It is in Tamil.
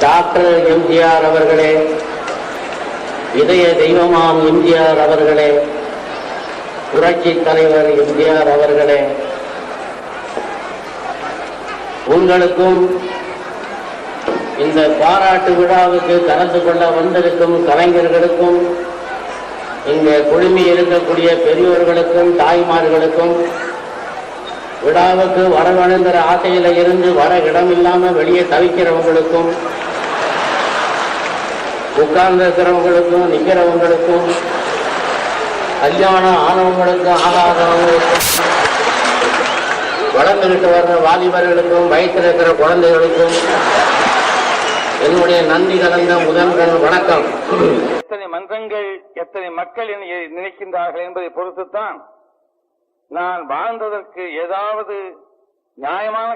டாக்டர் எம்ஜிஆர் அவர்களே இதய தெய்வமாம் எம்ஜிஆர் அவர்களே புரட்சி தலைவர் எம்ஜிஆர் அவர்களே உங்களுக்கும் இந்த பாராட்டு விழாவுக்கு கலந்து கொள்ள வந்திருக்கும் கலைஞர்களுக்கும் இங்கே குழுமி இருக்கக்கூடிய பெரியோர்களுக்கும் தாய்மார்களுக்கும் விழாவுக்கு வர ஆசையில இருந்து வர இடம் இல்லாம வெளியே தவிக்கிறவங்களுக்கும் உட்கார்ந்து இருக்கிறவங்களுக்கும் நிக்கிறவங்களுக்கும் கல்யாணம் ஆனவங்களுக்கும் ஆகாதவங்களுக்கும் வளர்ந்துகிட்டு வர்ற வாலிபர்களுக்கும் வயிற்றில் இருக்கிற குழந்தைகளுக்கும் என்னுடைய நன்றி கலந்த முதல்கள் வணக்கம். எத்தனை மன்றங்கள் எத்தனை மக்கள் நினைக்கின்றார்கள் என்பதை பொறுத்துத்தான் நான் வாழ்ந்ததற்கு ஏதாவது நியாயமான